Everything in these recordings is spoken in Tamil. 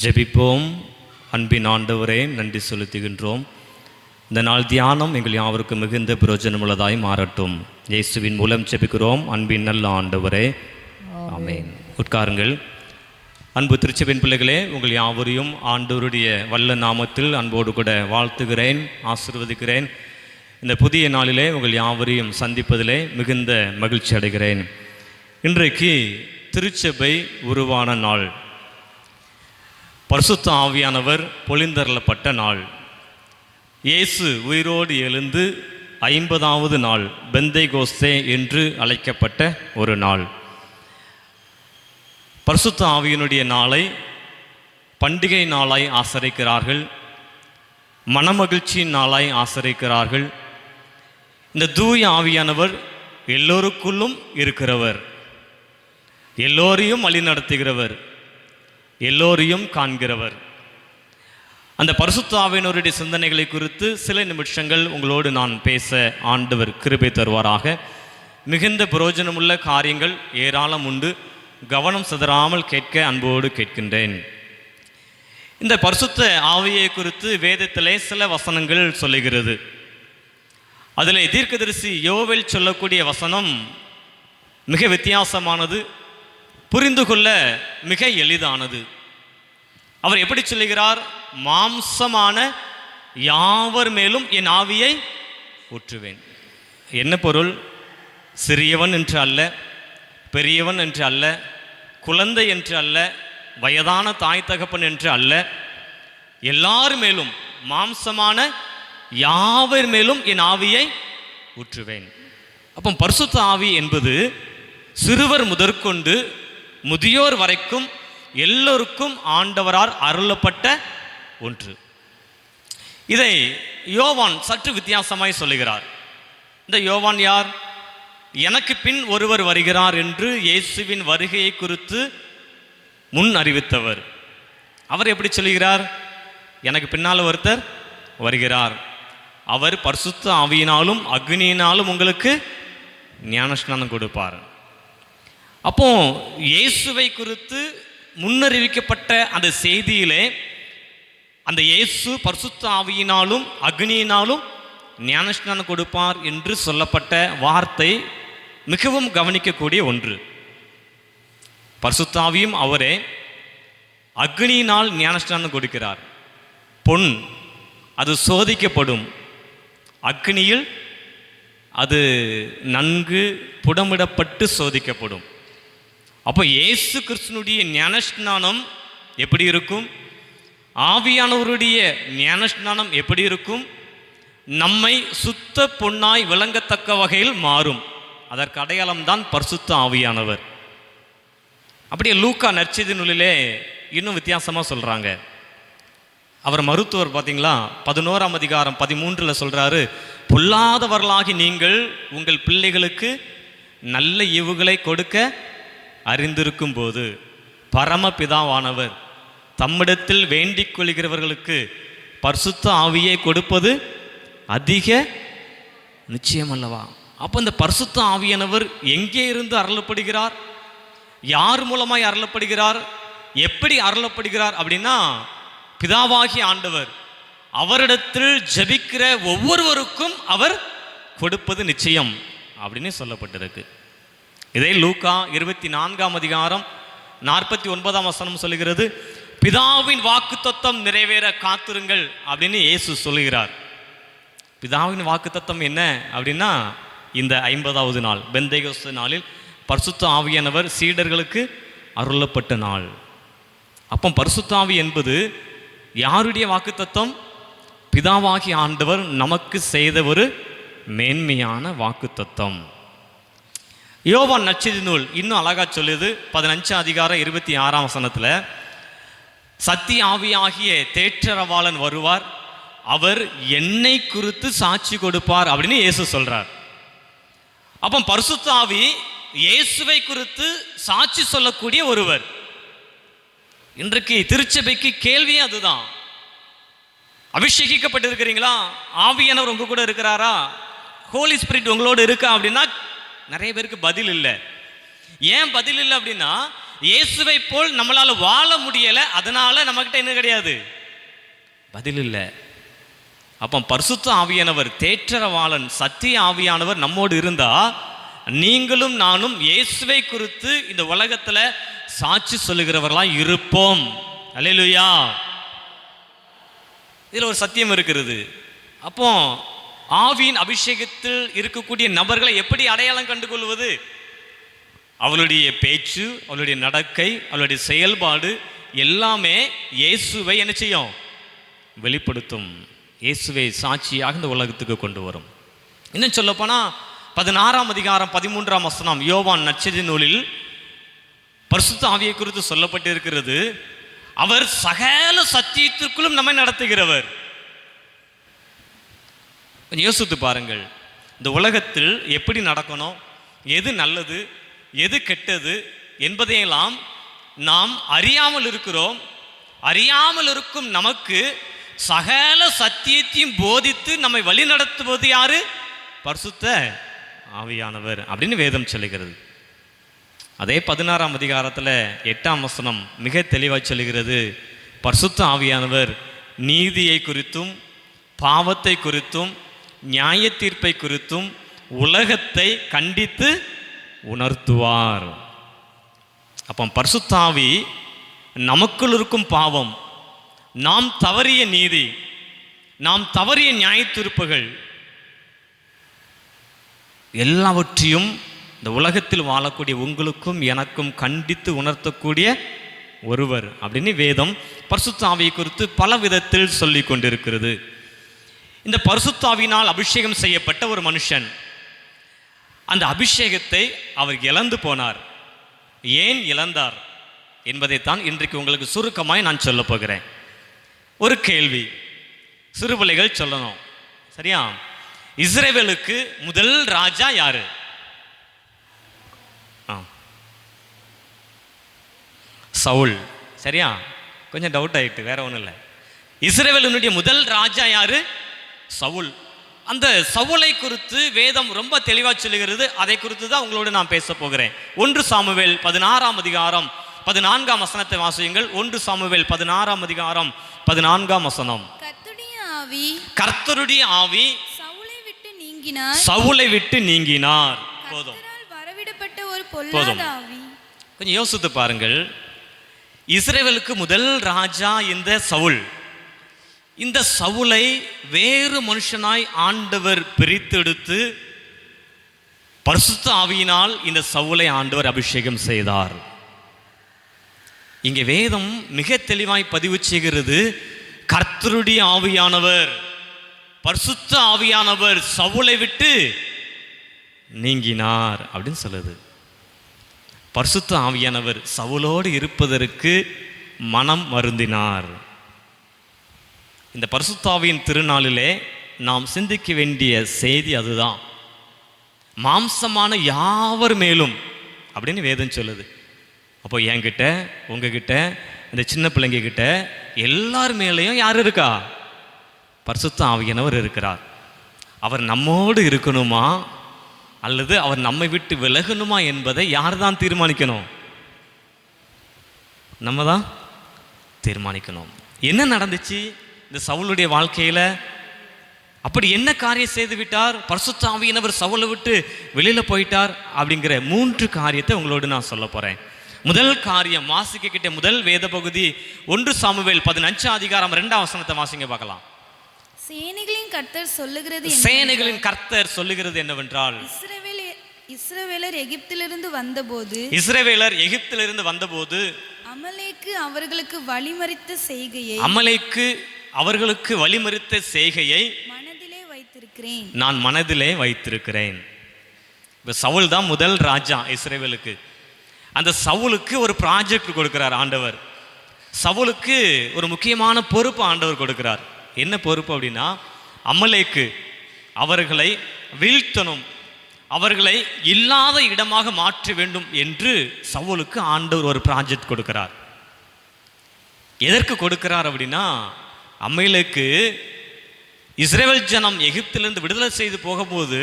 ஜெபிப்போம். அன்பின் ஆண்டவரே நன்றி செலுத்துகின்றோம். இந்த நாள் தியானம் எங்கள் யாவருக்கும் மிகுந்த பிரயோஜனமுள்ளதாய் மாறட்டும். இயேசுவின் மூலம் ஜெபிக்கிறோம். அன்பின் நல்ல ஆண்டவரே. ஆமேன். உட்காருங்கள். அன்பு திருச்சபின் பிள்ளைகளே உங்கள் யாவரையும் ஆண்டவருடைய வல்ல நாமத்தில் அன்போடு கூட வாழ்த்துகிறேன் ஆசிர்வதிக்கிறேன். இந்த புதிய நாளிலே உங்கள் யாவரையும் சந்திப்பதிலே மிகுந்த மகிழ்ச்சி அடைகிறேன். இன்றைக்கு திருச்சபை உருவான நாள். பரிசுத்த ஆவியானவர் பொழிந்தரலப்பட்ட நாள். இயேசு உயிரோடு எழுந்து ஐம்பதாவது நாள் பெந்தை கோஸ்தே என்று அழைக்கப்பட்ட ஒரு நாள். பரிசுத்த ஆவியினுடைய நாளை பண்டிகை நாளாய் ஆசரிக்கிறார்கள். மனமகிழ்ச்சியின் நாளாய் ஆசரிக்கிறார்கள். இந்த தூய ஆவியானவர் எல்லோருக்குள்ளும் இருக்கிறவர். எல்லோரையும் வழிநடத்துகிறவர். எல்லோரையும் காண்கிறவர். அந்த பரிசுத்தாவினருடைய சிந்தனைகளை குறித்து சில நிமிஷங்கள் உங்களோடு நான் பேச ஆண்டவர் கிருபை தருவாராக. மிகுந்த பிரயோஜனமுள்ள காரியங்கள் ஏராளம் உண்டு. கவனம் சிதறாமல் கேட்க அன்போடு கேட்கின்றேன். இந்த பரிசுத்த ஆவியை குறித்து வேதத்திலே சில வசனங்கள் சொல்லுகிறது. அதில் தீர்க்கதரிசி யோவில் சொல்லக்கூடிய வசனம் மிக வித்தியாசமானது. புரிந்து கொள்ள மிக எளிதானது. அவர் எப்படி சொல்லுகிறார்? மாம்சமான யாவர் மேலும் என் ஆவியை ஊற்றுவேன். என்ன பொருள்? சிறியவன் என்று அல்ல பெரியவன் என்று அல்ல குழந்தை என்று அல்ல வயதான தாய் தகப்பன் என்று அல்ல. எல்லார் மேலும் மாம்சமான யாவர் மேலும் என் ஆவியை ஊற்றுவேன். அப்போ பரிசுத்த ஆவி என்பது சிறுவர் முதற்கொண்டு முதியோர் வரைக்கும் எல்லோருக்கும் ஆண்டவரால் அருளப்பட்ட ஒன்று. இதை யோவான் சற்று வித்தியாசமாய் சொல்லுகிறார். இந்த யோவான் யார்? எனக்கு பின் ஒருவர் வருகிறார் என்று இயேசுவின் வருகையை குறித்து முன் அறிவித்தவர். அவர் எப்படி சொல்கிறார் எனக்கு பின்னால் ஒருத்தர் வருகிறார். அவர் பரிசுத்த ஆவியினாலும் அக்னியினாலும் உங்களுக்கு ஞானஸ்நானம் கொடுப்பார். அப்போ இயேசுவை குறித்து முன்னறிவிக்கப்பட்ட அந்த செய்தியிலே அந்த இயேசு பரிசுத்த ஆவியினாலும் அக்னியினாலும் ஞானஸ்நானம் கொடுப்பார் என்று சொல்லப்பட்ட வார்த்தை மிகவும் கவனிக்கக்கூடிய ஒன்று. பரிசுத்தாவியும் அவரே அக்னியினால் ஞானஸ்நானம் கொடுக்கிறார். பொன் அது சோதிக்கப்படும். அக்னியில் அது நன்கு புடமிடப்பட்டு சோதிக்கப்படும். அப்போ இயேசு கிறிஸ்தனுடைய ஞானஸ்நானம் எப்படி இருக்கும்? ஆவியானவருடைய ஞானஸ்நானம் எப்படி இருக்கும்? நம்மை சுத்த பொன்னாய் விளங்கத்தக்க வகையில் மாறும். அதற்கு அடையாளம்தான் பரிசுத்த ஆவியானவர். அப்படியே லூக்கா நற்செய்தி நூலிலே இன்னும் வித்தியாசமாக சொல்கிறாங்க அவர் மருத்துவர் பார்த்தீங்களா பதினோராம் அதிகாரம் பதிமூன்றில் சொல்கிறாரு பொல்லாதவர்களாகி நீங்கள் உங்கள் பிள்ளைகளுக்கு நல்ல இவுகளை கொடுக்க அறிந்திருக்கும் போது பரமபிதாவானவர் தம்மிடத்தில் வேண்டிக் கொள்கிறவர்களுக்கு பரிசுத்த ஆவியை கொடுப்பது அதிக நிச்சயம் அல்லவா அப்போ இந்த பரிசுத்த ஆவியானவர் எங்கே இருந்து அருளப்படுகிறார்? யார் மூலமாய் அருளப்படுகிறார்? எப்படி அருளப்படுகிறார் அப்படின்னா பிதாவாகி ஆண்டவர் அவரிடத்தில் ஜபிக்கிற ஒவ்வொருவருக்கும் அவர் கொடுப்பது நிச்சயம் அப்படின்னு சொல்லப்பட்டிருக்கு. இதே லூக்கா இருபத்தி நான்காம் அதிகாரம் நாற்பத்தி ஒன்பதாம் வசனம் சொல்லுகிறது பிதாவின் வாக்குத்தத்தம் நிறைவேற காத்திருங்கள் அப்படின்னு இயேசு சொல்லுகிறார். பிதாவின் வாக்குத்தத்தம் என்ன அப்படின்னா இந்த ஐம்பதாவது நாள் பெந்தைகோஸ்து நாளில் பரிசுத்த ஆவியானவர் சீடர்களுக்கு அருளப்பட்ட நாள். அப்போ பரிசுத்தாவி என்பது யாருடைய வாக்குத்தத்தம்? பிதாவாகி ஆண்டவர் நமக்கு செய்த ஒரு மேன்மையான வாக்குத்தத்தம். யோவான் நச்சதி நூல் இன்னும் அழகா சொல்லுது. பதினஞ்சு அதிகாரம் இருபத்தி ஆறாம் வசனத்தில் சத்திய ஆவியாகிய தேற்றரவாளன் வருவார். அவர் என்னை குறித்து சாட்சி கொடுப்பார் அப்படின்னு இயேசு சொல்கிறார் அப்போ பரிசுத்த ஆவி இயேசுவை குறித்து சாட்சி சொல்லக்கூடிய ஒருவர். இன்றைக்கு திருச்சபைக்கு கேள்வியே அதுதான். அபிஷேகிக்கப்பட்டிருக்கிறீங்களா? ஆவியானவர் உங்க கூட இருக்கிறாரா? ஹோலி ஸ்பிரிட் உங்களோட இருக்கா அப்படின்னா நிறைய பேருக்கு பதில் இல்லை. ஏன் பதில் இல்லை அப்படின்னா இயேசுவை போல் நம்மளால் வாழ முடியலை அதனால நம்மக்கிட்ட என்ன கிடையாது? பதில் இல்லை. அப்போ பரிசுத்த ஆவியானவர் தேற்றரவாளன் சத்திய ஆவியானவர் நம்மோடு இருந்தா நீங்களும் நானும் இயேசுவை குறித்து இந்த உலகத்தில் சாட்சி சொல்லுகிறவர்களாக இருப்போம். அலையிலுயா இதில் ஒரு சத்தியம் இருக்கிறது. அப்போ ஆவியின் அபிஷேகத்தில் இருக்கக்கூடிய நபர்களை எப்படி அடையாளம் கண்டுகொள்வது? அவளுடைய பேச்சு அவளுடைய நடக்கை அவளுடைய செயல்பாடு எல்லாமே இயேசுவை என்ன செய்யும்? வெளிப்படுத்தும். இயேசுவை சாட்சியாக இந்த உலகத்துக்கு கொண்டு வரும். இன்னும் சொல்லப்போனால் பதினாறாம் அதிகாரம் பதிமூன்றாம் வசனம் யோவான் நச்சதி நூலில் பரிசுத்த ஆவியை குறித்து சொல்லப்பட்டிருக்கிறது. அவர் சகல சத்தியத்திற்குள்ளும் நம்மை நடத்துகிறவர். கொஞ்சம் யோசித்து பாருங்கள். இந்த உலகத்தில் எப்படி நடக்கணும் எது நல்லது எது கெட்டது என்பதையெல்லாம் நாம் அறியாமல் இருக்கிறோம். அறியாமல் இருக்கும் நமக்கு சகல சத்தியத்தையும் போதித்து நம்மை வழிநடத்துவது யாரு? பரிசுத்த ஆவியானவர் அப்படின்னு வேதம் சொல்லுகிறது. அதே பதினாறாம் அதிகாரத்தில் எட்டாம் வசனம் மிக தெளிவாக சொல்லுகிறது. பரிசுத்த ஆவியானவர் நீதியை குறித்தும் பாவத்தை குறித்தும் நியாய தீர்ப்பை குறித்தும் உலகத்தை கண்டித்து உணர்த்துவார். அப்போ பர்சுத்தாவி நமக்குள் இருக்கும் பாவம் நாம் தவறிய நீதி நாம் தவறிய நியாயத்திருப்புகள் எல்லாவற்றையும் இந்த உலகத்தில் வாழக்கூடிய உங்களுக்கும் எனக்கும் கண்டித்து உணர்த்தக்கூடிய ஒருவர் அப்படின்னு வேதம் பர்சுத்தாவியை குறித்து பல விதத்தில் சொல்லி கொண்டிருக்கிறது இந்த பரிசுத்தாவினால் அபிஷேகம் செய்யப்பட்ட ஒரு மனுஷன். அந்த அபிஷேகத்தை அவர் இழந்து போனார். ஏன் இழந்தார்? என்பதைத்தான் இன்றைக்கு உங்களுக்கு சுருக்கமாய் நான் சொல்ல போகிறேன். ஒரு கேள்வி. சிறுபிள்ளைகள் சொல்லணும். சரியா? இஸ்ரேவேலுக்கு முதல் ராஜா யாரு? ஆ. சவுல். சரியா? கொஞ்சம் டவுட் ஆயிட்டு வேற ஒன்றும் இல்லை. இஸ்ரேவேலினுடைய முதல் ராஜா யாரு? சவுல். அந்த சவுலை குறித்து வேதம் ரொம்ப தெளிவாக சொல்லுகிறது. அதை குறித்து தான் உங்களோடு நான் பேச போகிறேன். ஒன்று சாமுவேல் பதினாறாம் அதிகாரம் பதினான்காம் வசனத்தை வாசியுங்கள். ஒன்று சாமுவேல் பதினாறாம் அதிகாரம் பதினான்காம் வசனம். கர்த்தருடைய ஆவி கர்த்தருடைய ஆவி சவுலை விட்டு நீங்கினார். சவுலை விட்டு நீங்கினார். போதும். கர்த்தரால் வரவிடப்பட்ட ஒரு போதும். கொஞ்சம் யோசித்து பாருங்கள். இஸ்ரேவேலுக்கு முதல் ராஜா இந்த சவுல். இந்த சவுலை வேறு மனுஷனாய் ஆண்டவர் பிரித்தெடுத்து பரிசுத்த ஆவியினால் இந்த சவுலை ஆண்டவர் அபிஷேகம் செய்தார். இங்கே வேதம் மிக தெளிவாய் பதிவு செய்கிறது கர்த்தருடைய ஆவியானவர் பரிசுத்த ஆவியானவர் சவுளை விட்டு நீங்கினார் அப்படின்னு சொல்லுது. பரிசுத்த ஆவியானவர் சவுலோடு இருப்பதற்கு மனம் மருந்தினார் இந்த பரிசுத்தாவியின் திருநாளிலே நாம் சிந்திக்க வேண்டிய செய்தி அதுதான். மாம்சமான யாவர் மேலும்? அப்படின்னு வேதம் சொல்லுது. அப்போ என்கிட்ட உங்ககிட்ட இந்த சின்ன பிள்ளைங்க கிட்ட எல்லார் மேலேயும் யார் இருக்கா? பரிசுத்த ஆவியனவர் இருக்கிறார். அவர் நம்மோடு இருக்கணுமா? அல்லது அவர் நம்மை விட்டு விலகணுமா என்பதை யார் தான் தீர்மானிக்கணும்? நம்ம தான் தீர்மானிக்கணும். என்ன நடந்துச்சு? இந்த சவுளுடைய வாழ்க்கையில அப்படி என்ன காரியம் செய்து விட்டார் பரிசுத்த ஆவியினவர் சவுலை விட்டு வெளியில போயிட்டார் அப்படிங்கிற மூன்று காரியத்தை உங்களோடு நான் சொல்ல போறேன் முதல் காரியம் வாசிக்க கிட்ட முதல் வேத பகுதி ஒன்று சாமுவேல் பதினஞ்சு அதிகாரம் ரெண்டாம் வசனத்தை வாசிங்க பார்க்கலாம் சேனைகளின் கர்த்தர் சொல்லுகிறது? சேனைகளின் கர்த்தர் சொல்லுகிறது என்னவென்றால் இஸ்ரவேல் இஸ்ரவேலர் எகிப்திலிருந்து வந்தபோது இஸ்ரவேலர் எகிப்திலிருந்து வந்தபோது அமலேக்கு அவர்களுக்கு வழிமறித்த செய்கையை அமலைக்கு அவர்களுக்கு வழிமறித்த செய்கையை மனதிலே வைத்திருக்கிறேன். நான் மனதிலே வைத்திருக்கிறேன். இப்போ சவுல் தான் முதல் ராஜா இஸ்ரேவேலுக்கு. அந்த சவுலுக்கு ஒரு ப்ராஜெக்ட் கொடுக்கிறார் ஆண்டவர். சவுலுக்கு ஒரு முக்கியமான பொறுப்பு ஆண்டவர் கொடுக்கிறார். என்ன பொறுப்பு அப்படின்னா அமலேக்கு அவர்களை வீழ்த்தணும். அவர்களை இல்லாத இடமாக மாற்ற வேண்டும் என்று சவுலுக்கு ஆண்டவர் ஒரு ப்ராஜெக்ட் கொடுக்கிறார். எதற்கு கொடுக்கிறார் அப்படின்னா அம்மையிலுக்கு இஸ்ரேல் ஜனம் எகிப்திலிருந்து விடுதலை செய்து போகும்போது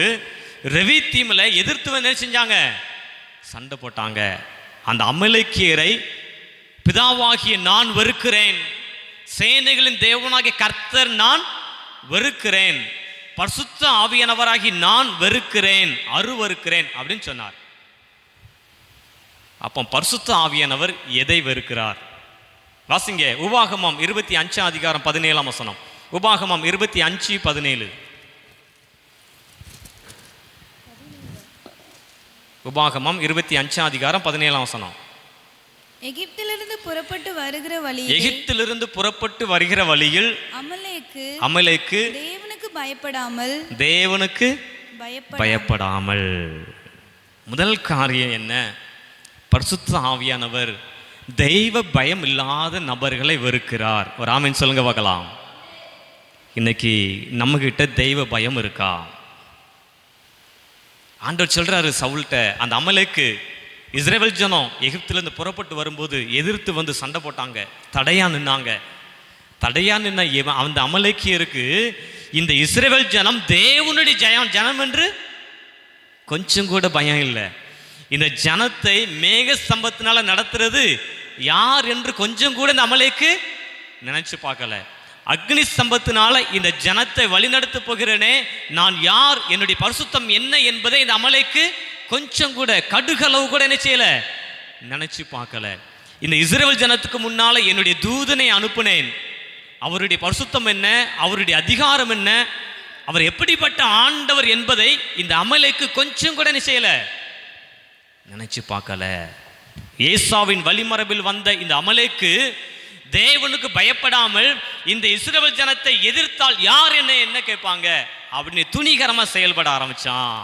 ரெவி தீமில் எதிர்த்து வந்து செஞ்சாங்க? சண்டை போட்டாங்க. அந்த அமலேக்கியரை பிதாவாகிய நான் வெறுக்கிறேன். சேனைகளின் தேவனாகிய கர்த்தர் நான் வெறுக்கிறேன். பரிசுத்த ஆவியானவராகி நான் வெறுக்கிறேன். அருவறுக்கிறேன் அப்படின்னு சொன்னார். அப்போ பரிசுத்த ஆவியானவர் எதை வெறுக்கிறார்? வாசிங்க உபாகமம் இருபத்தி அஞ்சாம் அதிகாரம் பதினேழாம் வசனம். உபாகமம் இருபத்தி அஞ்சு பதினேழு. உபாகமம் இருபத்தி அஞ்சாம் அதிகாரம் பதினேழாம் வசனம். எகிப்திலிருந்து புறப்பட்டு வருகிற வழியில் எகிப்திலிருந்து புறப்பட்டு வருகிற வழியில் அமலேக்கு அமலேக்கு தேவனுக்கு பயப்படாமல் தேவனுக்கு பயப்பட பயப்படாமல். முதல் காரியம் என்ன? பரிசுத்த ஆவியானவர் தெய்வ பயம் இல்லாத நபர்களை வெறுக்கிறார். ஒரு ஆமீன் சொல்லுங்க பார்க்கலாம். இன்னைக்கு நம்மகிட்ட தெய்வ பயம் இருக்கா? ஆண்டவர் சொல்றாரு சவுல்கிட்ட அந்த அமலேக்கு இஸ்ரேல் ஜனம் எகிப்திலேருந்து புறப்பட்டு வரும்போது எதிர்த்து வந்து சண்டை போட்டாங்க தடையா நின்னாங்க. தடையா நின்ன அந்த அமலேக்கியருக்கு இந்த இஸ்ரேல் ஜனம் தேவனுடைய ஜெயம் ஜனம் என்று கொஞ்சம் கூட பயம் இல்லை. இந்த ஜனத்தை மேக ஸ்தம்பத்தினால நடத்துறது யார் என்று கொஞ்சம் கூட இந்த அமலைக்கு நினைச்சு பார்க்கல. அக்னி சம்பத்தினால இந்த ஜனத்தை வழிநடத்த போகிறேனே நான் யார் என்னுடைய பரிசுத்தம் என்ன என்பதை இந்த அமலைக்கு கொஞ்சம் கூட கடுகளவு கூட என்ன செய்யல நினைச்சு பார்க்கல. இந்த இஸ்ரேல் ஜனத்துக்கு முன்னால என்னுடைய தூதனை அனுப்புனேன். அவருடைய பரிசுத்தம் என்ன அவருடைய அதிகாரம் என்ன அவர் எப்படிப்பட்ட ஆண்டவர் என்பதை இந்த அமலைக்கு கொஞ்சம் கூட என்ன செய்யல நினைச்சு பார்க்கல. ஏசாவின் வழிமரபில் வந்த இந்த அமலேக்கு தேவனுக்கு பயப்படாமல் இந்த இஸ்ரவேல் ஜனத்தை எதிர்த்தால் யார் என்ன என்ன கேட்பாங்க? அப்படின்னு துணிகரமா செயல்பட ஆரம்பிச்சான்.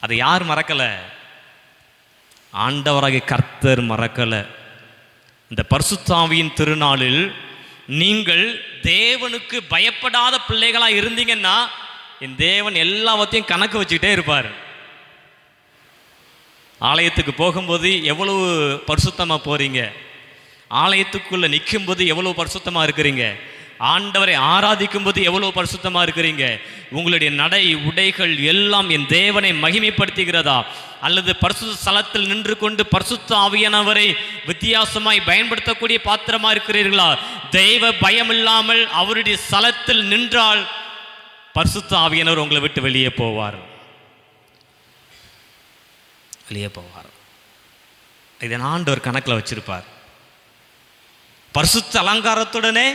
அதை யார் மறக்கல? ஆண்டவராகிய கர்த்தர் மறக்கல. இந்த பர்சுத்தாவியின் திருநாளில் நீங்கள் தேவனுக்கு பயப்படாத பிள்ளைகளாக இருந்தீங்கன்னா என் தேவன் எல்லாவற்றையும் கணக்கு வச்சுக்கிட்டே இருப்பார். ஆலயத்துக்கு போகும்போது எவ்வளவு பரிசுத்தமாக போகிறீங்க ஆலயத்துக்குள்ளே நிற்கும்போது எவ்வளவு பரிசுத்தமாக இருக்கிறீங்க? ஆண்டவரை ஆராதிக்கும் போது எவ்வளவு பரிசுத்தமாக இருக்கிறீங்க? உங்களுடைய நடை உடைகள் எல்லாம் என் தேவனை மகிமைப்படுத்துகிறதா? அல்லது பரிசுத்த ஸ்தலத்தில் நின்று கொண்டு பரிசுத்த ஆவியானவரை வித்தியாசமாய் பயன்படுத்தக்கூடிய பாத்திரமா இருக்கிறீர்களா? தெய்வ பயம் இல்லாமல் அவருடைய ஸ்தலத்தில் நின்றால் பரிசுத்த ஆவியானவர் உங்களை விட்டு வெளியே போவார். வெளியே போவார். இதை ஆண்டவர் கணக்கில் வச்சிருப்பார். பரிசுத்த அலங்காரத்துடனே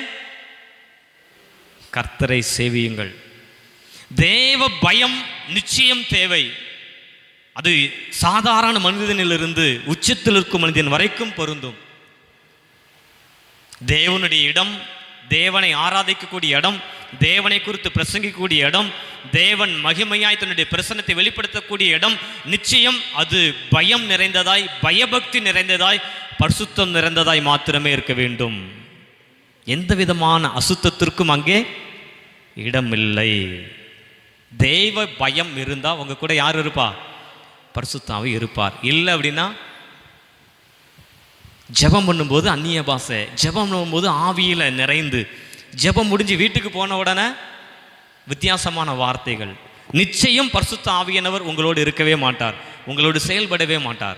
கர்த்தரை சேவியுங்கள். தேவ பயம் நிச்சயம் தேவை. அது சாதாரண மனிதனிலிருந்து உச்சத்தில் இருக்கும் மனிதன் வரைக்கும் பொருந்தும். தேவனுடைய இடம் தேவனை ஆராதிக்கக்கூடிய இடம் தேவனை குறித்து பிரசங்கிக்கக்கூடிய இடம் தேவன் மகிமையாய் தன்னுடைய பிரசன்னத்தை வெளிப்படுத்தக்கூடிய இடம் நிச்சயம் அது பயம் நிறைந்ததாய் பயபக்தி நிறைந்ததாய் பரிசுத்தம் நிறைந்ததாய் மாத்திரமே இருக்க வேண்டும். எந்த விதமான அசுத்தத்திற்கும் அங்கே இடமில்லை. தெய்வ பயம் இருந்தால் உங்க கூட யார் இருப்பா? பரிசுத்தாவே இருப்பார். இல்லை அப்படின்னா ஜெபம் பண்ணும்போது அந்நிய பாசை ஜெபம் பண்ணும்போது ஆவியில் நிறைந்து ஜெபம் முடிஞ்சு வீட்டுக்கு போன உடனே வித்தியாசமான வார்த்தைகள். நிச்சயம் பரிசுத்த ஆவியனவர் உங்களோடு இருக்கவே மாட்டார் உங்களோடு செயல்படவே மாட்டார்.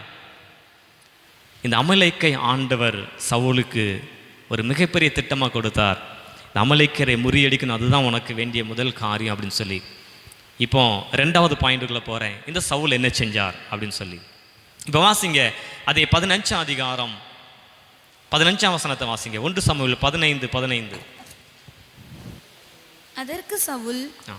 இந்த அமலைக்கை ஆண்டவர் சவுலுக்கு ஒரு மிகப்பெரிய திட்டமாக கொடுத்தார். இந்த அமலைக்கரை முறியடிக்கணும் அதுதான் உனக்கு வேண்டிய முதல் காரியம் அப்படின்னு சொல்லி. இப்போ ரெண்டாவது பாயிண்ட்டுக்குள்ளே போகிறேன் இந்த சவுல் என்ன செஞ்சார் அப்படின்னு சொல்லி. இப்போ வாசிங்க அதே பதினஞ்சாம் அதிகாரம் பதினஞ்சாம் வசனத்தை வாசிங்க. ஒன்று சமூகம் பதினைந்து பதினைந்து. அதற்கு சவுல் ஆ.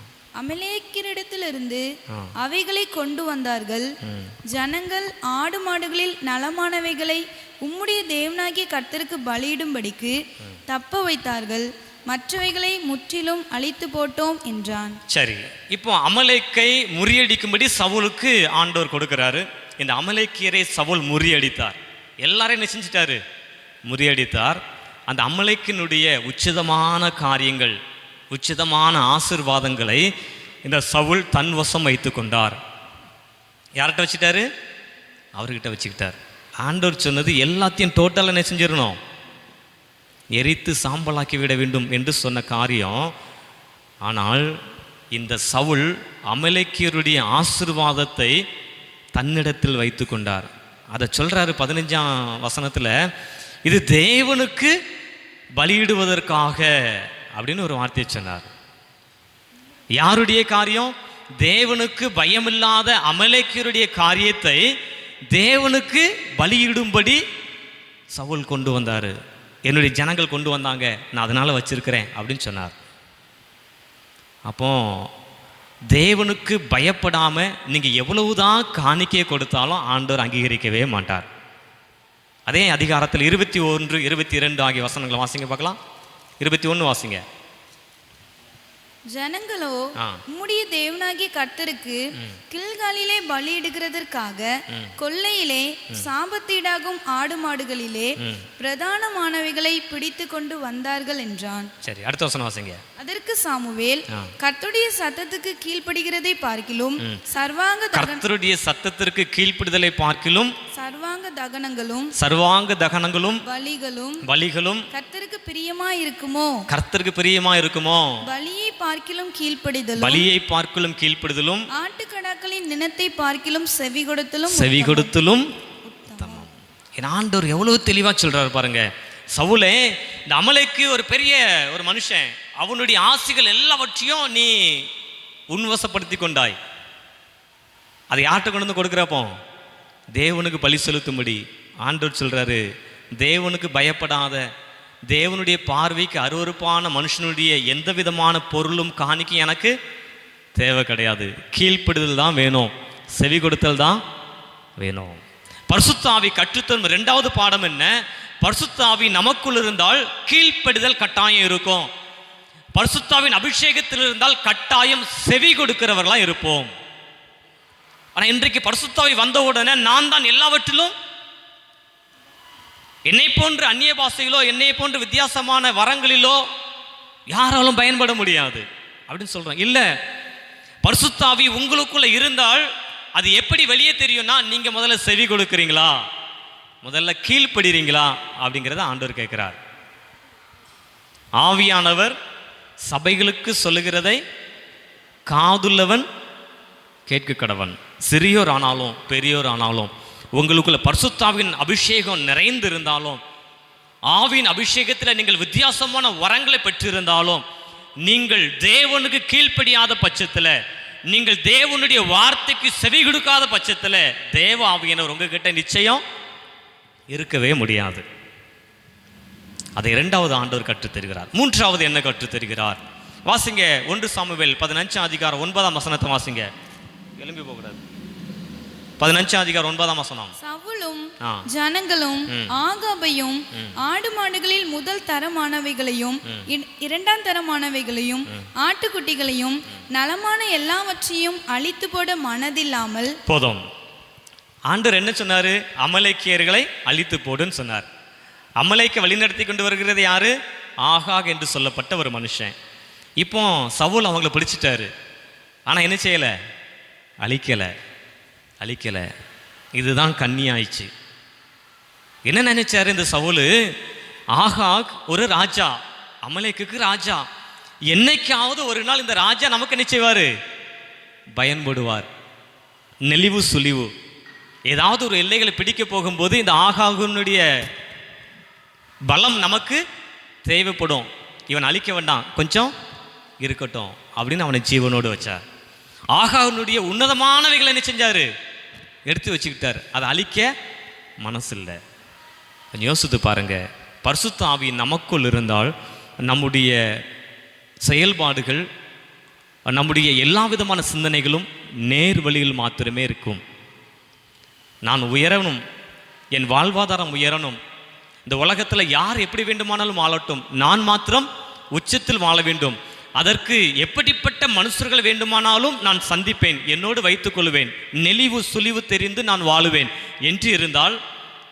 அவைகளை கொண்டு வந்தார்கள். ஜனங்கள் ஆடு மாடுகளில் நலமானவைகளை உம்முடைய தேவனாகிய கர்த்தருக்கு பலியிடும்படிக்கு தப்ப வைத்தார்கள். மற்றவைகளை முற்றிலும் அழித்து போட்டோம் என்றான். சரி இப்போ அமலேக்கை முறியடிக்கும்படி சவுலுக்கு ஆண்டவர் கொடுக்கிறாரு. இந்த அமலேக்கியரை சவுல் முறியடித்தார். எல்லாரையும் என்ன செஞ்சிட்டாரு? முறியடித்தார். அந்த அமலேக்கினுடைய உச்சிதமான காரியங்கள் உச்சிதமான ஆசிர்வாதங்களை இந்த சவுல் தன் வசம் வைத்து கொண்டார். யார்கிட்ட வச்சுட்டாரு? அவர்கிட்ட வச்சுக்கிட்டார். ஆண்டவர் சொன்னது எல்லாத்தையும் டோட்டலாக என்ன செஞ்சிடணும்? எரித்து சாம்பலாக்கி விட வேண்டும் என்று சொன்ன காரியம். ஆனால் இந்த சவுல் அமலேக்கியருடைய ஆசிர்வாதத்தை தன்னிடத்தில் வைத்து கொண்டார். அதை சொல்கிறாரு பதினஞ்சாம் வசனத்தில் இது தேவனுக்கு பலியிடுவதற்காக. அப்படின்னு ஒரு வார்த்தையை சொன்னார். யாருடைய காரியம்? தேவனுக்கு பயமில்லாத அமலேக்கியருடைய காரியத்தை தேவனுக்கு பலியிடும்படி சவுல் கொண்டு வந்தார். என்னுடைய ஜனங்கள் கொண்டு வந்தாங்க நான் அதனால் வச்சிருக்கிறேன் அப்படின்னு சொன்னார். அப்போ தேவனுக்கு பயப்படாமல் நீங்கள் எவ்வளவுதான் காணிக்கையை கொடுத்தாலும் ஆண்டவர் அங்கீகரிக்கவே மாட்டார். அதே அதிகாரத்தில் இருபத்தி ஒன்று இருபத்தி இரண்டு ஆகிய வசனங்களை வாசிங்க பார்க்கலாம். இருபத்தி ஒன்று வாசிங்க. ஜனங்களோ. உம்முடைய தேவனாகிய கர்த்தருக்கு கில்காலிலே பலியிடுகிறதற்காக கொல்லையிலே சாபத்தீடாகும் ஆடு மாடுகளிலே பிரதானமானவைகளை பிடித்து கொண்டு வந்தார்கள் என்றான். சரி அடுத்த வசனம் வாசிங்க. அதற்கு சாமுவேல். கர்த்தருடைய சத்தத்துக்கு கீழ்ப்படுகிறதை பார்க்கிலும் சர்வாங்க கர்த்தருடைய சத்தத்திற்கு கீழ்ப்பிடுதலை பார்க்கிலும் சர்வாங்க தகனங்களும் சர்வாங்க தகனங்களும் பலிகளும் பலிகளும் கர்த்தருக்கு பிரியமா இருக்குமோ? கர்த்தருக்கு பிரியமா இருக்குமோ? பலியை பார்க்கிலும் கீழ்ப்படிதலும் பலியை பார்க்கிலும் கீழ்ப்பிடுதலும் ஆட்டுக்கடாக்களின் நினத்தை பார்க்கிலும் செவி கொடுத்தலும் செவி கொடுத்தலும் என் ஆண்டவர் எவ்வளவு தெளிவா சொல்றாரு பாருங்க. சவுலே இந்த அமலைக்கு ஒரு பெரிய ஒரு மனுஷன் அவனுடைய ஆசைகள் எல்லாவற்றையும் நீ உன்வசப்படுத்தி கொண்டாய். அதை யார்கிட்ட கொண்டு வந்து கொடுக்குறப்போ? தேவனுக்கு பலி செலுத்தும்படி ஆண்டவர் சொல்றாரு. தேவனுக்கு பயப்படாத தேவனுடைய பார்வைக்கு அருவருப்பான மனுஷனுடைய எந்த விதமான பொருளும் காணிக்கும் எனக்கு தேவை கிடையாது. கீழ்ப்படுதல் தான் வேணும். செவி கொடுத்தல் தான் வேணும். பர்சுத்தாவி கற்றுத்தரும் ரெண்டாவது பாடம் என்ன? பர்சுத்தாவி நமக்குள் இருந்தால் கீழ்ப்படுதல் கட்டாயம் இருக்கும். பர்சுத்தாவின் அபிஷேகத்தில் இருந்தால் கட்டாயம் செவி கொடுக்கிறவர்களாக இருப்போம். ஆனால் இன்றைக்கு பரிசுத்தாவி வந்த உடனே நான் தான் எல்லாவற்றிலும் என்னை போன்ற அந்நிய பாஷைகளோ என்னை போன்ற வித்தியாசமான வரங்களிலோ யாராலும் பயன்பட முடியாது. அப்படின்னு சொல்றேன் இல்ல பரிசுத்தாவி உங்களுக்குள்ள இருந்தால் அது எப்படி வெளியே தெரியும்னா நீங்க முதல்ல செவி கொடுக்குறீங்களா? முதல்ல கீழ்ப்படுறீங்களா? அப்படிங்கிறத ஆண்டவர் கேட்கிறார். ஆவியானவர் சபைகளுக்கு சொல்லுகிறதை காதுள்ளவன் கேட்க கடவன் சிறியோர் ஆனாலும் பெரியோர் ஆனாலும் உங்களுக்குள்ள பர்சுத்தாவின் அபிஷேகம் நிறைந்து இருந்தாலும் ஆவின் அபிஷேகத்தில் நீங்கள் வித்தியாசமான வரங்களை பெற்றிருந்தாலும் நீங்கள் தேவனுக்கு கீழ்ப்படியாத பட்சத்தில் நீங்கள் தேவனுடைய வார்த்தைக்கு செவி கொடுக்காத பட்சத்தில் தேவ ஆவியினர் உங்ககிட்ட நிச்சயம் இருக்கவே முடியாது. அதை இரண்டாவது ஆண்டவர் கற்றுத்தருகிறார் மூன்றாவது என்ன கற்றுத்தருகிறார் வாசிங்க ஒன்று சாமுவேல் பதினஞ்சாம் அதிகாரம் ஒன்பதாம் வசனத்தை வாசிங்க. எலும்பி போகக்கூடாது. பதினஞ்சாம் அதிகாரம் ஒன்பதாம் வசனம் சவுலும். ஜனங்களும். ஆகாபையும் ஆடு மாடுகளில் முதல் தரமானவைகளையும் இர- இரண்டாம் தரமானவைகளையும் ஆட்டுக்குட்டிகளையும் நலமான எல்லாவற்றையும் அழித்து போட மனதில்லாமல் போதும். ஆண்டவர் என்ன சொன்னாரு? அமலேக்கியர்களை அழித்து போடுன்னு சொன்னார். அமலேக்க வழிநடத்தி கொண்டு வருகிறது யாரு? ஆகாக் என்று சொல்லப்பட்ட ஒரு மனுஷன். இப்போ சவுல் அவங்கள பிடிச்சிட்டாரு. ஆனா என்ன செய்யல? அழிக்கல. அழிக்கலை. இதுதான் கண்ணி ஆயிடுச்சு என்ன நினைச்சாரு இந்த சவுலு? ஆகாக் ஒரு ராஜா அமலேக்குக்கு ராஜா. என்னைக்காவது ஒரு நாள் இந்த ராஜா நமக்கு என்ன செய்வார்? பயன்படுவார். நெளிவு சுழிவு. ஏதாவது ஒரு எல்லைகளை பிடிக்க போகும்போது இந்த ஆகாகுனுடைய பலம் நமக்கு தேவைப்படும். இவன் அழிக்க வேண்டாம். கொஞ்சம் இருக்கட்டும். அப்படின்னு அவனை ஜீவனோடு வச்சார். ஆகாகுனுடைய உன்னதமானவைகளை என்ன செஞ்சாரு? எடுத்து வச்சுக்கிட்டார். அதை அழிக்க மனசில்லை. கொஞ்சம் யோசித்து பாருங்கள் பரிசுத்த ஆவி நமக்குள் இருந்தால் நம்முடைய செயல்பாடுகள் நம்முடைய எல்லா விதமான சிந்தனைகளும் நேர் வழியில் மாத்திரமே இருக்கும். நான் உயரணும் என் வாழ்வாதாரம் உயரணும் இந்த உலகத்தில் யார் எப்படி வேண்டுமானாலும் வாழட்டும் நான் மாத்திரம் உச்சத்தில் வாழ வேண்டும். அதற்கு எப்படிப்பட்ட மனுஷர்கள் வேண்டுமானாலும் நான் சந்திப்பேன் என்னோடு வைத்துக் கொள்வேன். நெளிவு சுழிவு தெரிந்து நான் வாழுவேன். என்று இருந்தால்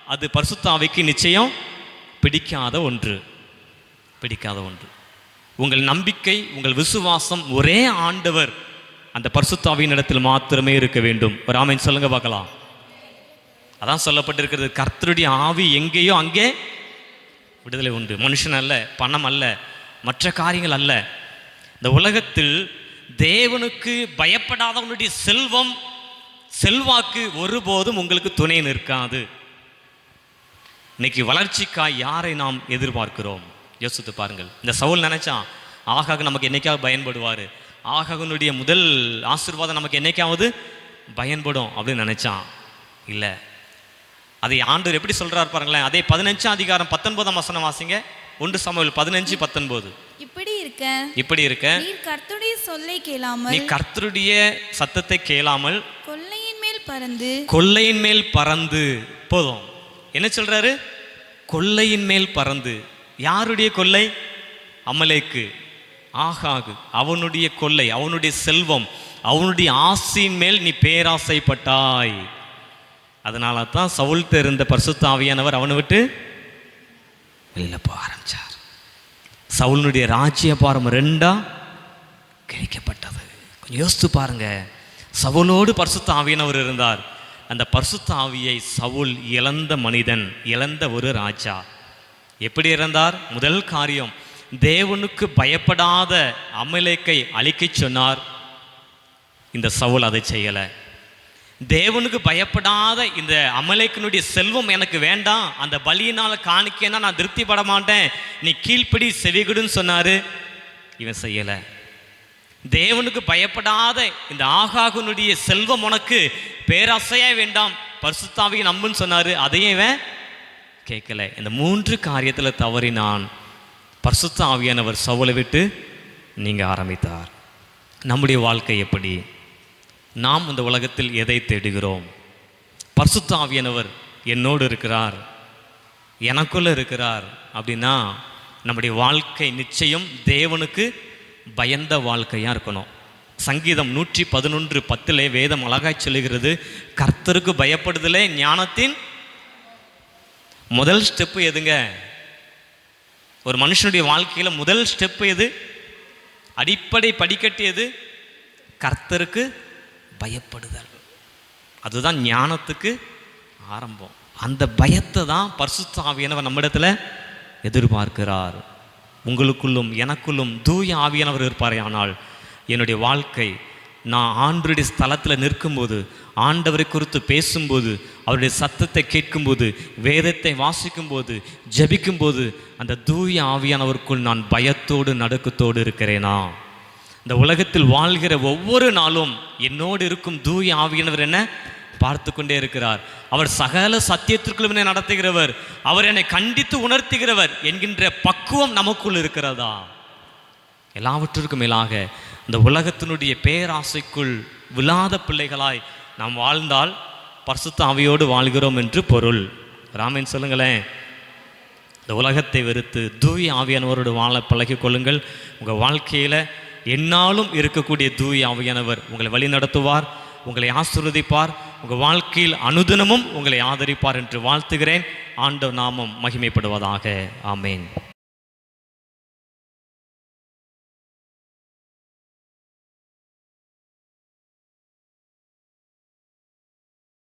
அது பரிசுத்தாவைக்கு நிச்சயம் பிடிக்காத ஒன்று. பிடிக்காத ஒன்று. உங்கள் நம்பிக்கை உங்கள் விசுவாசம் ஒரே ஆண்டவர் அந்த பரிசுத்தாவின் இடத்தில் மாத்திரமே இருக்க வேண்டும். ஒரு சொல்லுங்க பார்க்கலாம். அதான் சொல்லப்பட்டிருக்கிறது. கர்த்தருடைய ஆவி எங்கேயோ அங்கே விடுதலை உண்டு. மனுஷன் அல்ல பணம் அல்ல மற்ற காரியங்கள் அல்ல. இந்த உலகத்தில் தேவனுக்கு பயப்படாதவனுடைய செல்வம் செல்வாக்கு ஒருபோதும் உங்களுக்கு துணை நிற்காது. இன்னைக்கு வளர்ச்சிக்காய் யாரை நாம் எதிர்பார்க்கிறோம்? யோசித்து பாருங்கள். இந்த சவுல் நினைச்சான் ஆகாக நமக்கு என்னைக்காவது பயன்படுவார்? ஆகாகனுடைய முதல் ஆசீர்வாதம் நமக்கு என்னைக்காவது பயன்படும் அப்படின்னு நினைச்சான் இல்லை. அதை ஆண்டவர் எப்படி சொல்கிறார் பாருங்களேன். அதே பதினஞ்சாம் அதிகாரம் பத்தொன்பதாம் வசனம் வாசிங்க. ஒன்று சமையல் பதினஞ்சு பத்தொன்பது. இருக்க? இப்படி இருக்க? நீர் கர்த்தருடைய சொல்லை நீ கேளாமல் கர்த்தருடைய சத்தத்தை கேளாமல் கொள்ளையின் மேல் பறந்து கொள்ளையின் மேல் பறந்து. போதும். என்ன சொல்றாரு? கொள்ளையின் மேல் பறந்து. யாருடைய கொள்ளை? அமலேக்கு. ஆகாகு அவனுடைய கொள்ளை அவனுடைய செல்வம் அவனுடைய ஆசையின் மேல் நீ பேராசைப்பட்டாய். அதனால தான் சவுல்ட்ட இருந்த பரிசுத்த ஆவியானவர் அவனை விட்டு வெளியில போக ஆரம்பிச்சார். சவுலனுடைய ராஜ்ய பாரம் ரெண்டாக கிழிக்கப்பட்டது கொஞ்சம் யோசித்து பாருங்க. சவுலோடு பரிசுத்த ஆவியானவர் இருந்தார். அந்த பரிசுத்த ஆவியை சவுல் இழந்த மனிதன் இழந்த ஒரு ராஜா. எப்படி இறந்தார்? முதல் காரியம் தேவனுக்கு பயப்படாத அமலேக்கை அழிக்கச் சொன்னார். இந்த சவுல் அதை செய்யலை. தேவனுக்கு பயப்படாத இந்த அமலைக்கனுடைய செல்வம் எனக்கு வேண்டாம். அந்த பலியினால் காணிக்கேன்னா நான் திருப்தி பட மாட்டேன். நீ கீழ்ப்படி செவிகுடுன்னு சொன்னார். இவன் செய்யலை. தேவனுக்கு பயப்படாத இந்த ஆகாகனுடைய செல்வம் உனக்கு பேராசையா வேண்டாம். பரிசுத்தாவியை நம்புன்னு சொன்னார். அதையும் இவன் கேட்கல. இந்த மூன்று காரியத்தில் தவறினான். பரிசுத்த ஆவியானவர் சவுலை விட்டு நீங்கள் ஆரம்பித்தார். நம்முடைய வாழ்க்கை எப்படி? நாம் இந்த உலகத்தில் எதை தேடுகிறோம்? பர்சுத்தாவியனவர் என்னோடு இருக்கிறார். எனக்குள்ளே இருக்கிறார். அப்படின்னா நம்முடைய வாழ்க்கை நிச்சயம் தேவனுக்கு பயந்த வாழ்க்கையாக இருக்கணும். சங்கீதம் நூற்றி பதினொன்று பத்திலே வேதம் அழகாய் சொல்லுகிறது கர்த்தருக்கு பயப்படுதலே ஞானத்தின் முதல் ஸ்டெப்பு எதுங்க? ஒரு மனுஷனுடைய வாழ்க்கையில் முதல் ஸ்டெப்பு எது? அடிப்படை படிக்கட்டு எது? கர்த்தருக்கு பயப்படுதல். அதுதான் ஞானத்துக்கு ஆரம்பம். அந்த பயத்தை தான் பரிசுத்த ஆவியானவர் எதிர்பார்க்கிறார். உங்களுக்குள்ளும் எனக்குள்ளும் தூய ஆவியானவர் இருப்பாரே ஆனால் என்னுடைய வாழ்க்கை நான் ஆண்டருடைய ஸ்தலத்தில் நிற்கும்போது ஆண்டவரை குறித்து பேசும்போது அவருடைய சத்தத்தை கேட்கும்போது வேதத்தை வாசிக்கும்போது ஜெபிக்கும்போது அந்த தூய ஆவியானவருக்குள் நான் பயத்தோடு நடுக்கத்தோடு இருக்கிறேனா? இந்த உலகத்தில் வாழ்கிற ஒவ்வொரு நாளும் என்னோடு இருக்கும் தூய ஆவியானவர் என்ன? பார்த்து கொண்டே இருக்கிறார். அவர் சகல சத்தியத்திற்குள்ளும் என்னை நடத்துகிறவர். அவர் என்னை கண்டித்து உணர்த்துகிறவர் என்கின்ற பக்குவம் நமக்குள் இருக்கிறதா? எல்லாவற்றிற்கும் மேலாக இந்த உலகத்தினுடைய பேராசைக்குள் விழாத பிள்ளைகளாய் நாம் வாழ்ந்தால் பரிசுத்த ஆவியோடு வாழ்கிறோம் என்று பொருள். ராமன் சொல்லுங்களேன். இந்த உலகத்தை வெறுத்து தூய ஆவியானவரோடு வாழ பழகிக் கொள்ளுங்கள். உங்கள் வாழ்க்கையில் என்னாலும் இருக்கக்கூடிய தூய ஆவியானவர் உங்களை வழி நடத்துவார் உங்களை ஆசிர்வதிப்பார் உங்கள் வாழ்க்கையில் அனுதினமும் உங்களை ஆதரிப்பார் என்று வாழ்த்துகிறேன். ஆண்ட நாமம் மகிமைப்படுவதாக. ஆமேன்.